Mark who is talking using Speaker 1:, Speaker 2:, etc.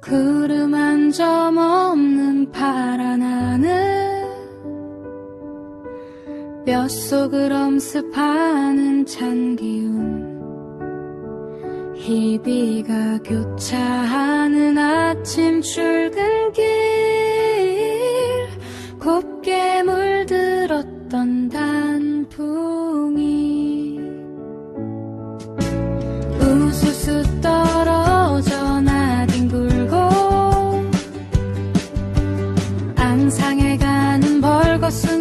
Speaker 1: 구름 한 점 없는 파란 하늘. 뼛속을 엄습하는 찬 기운. 희비가 교차하는 아침 출근길. 곱게 물들었던 단풍이 person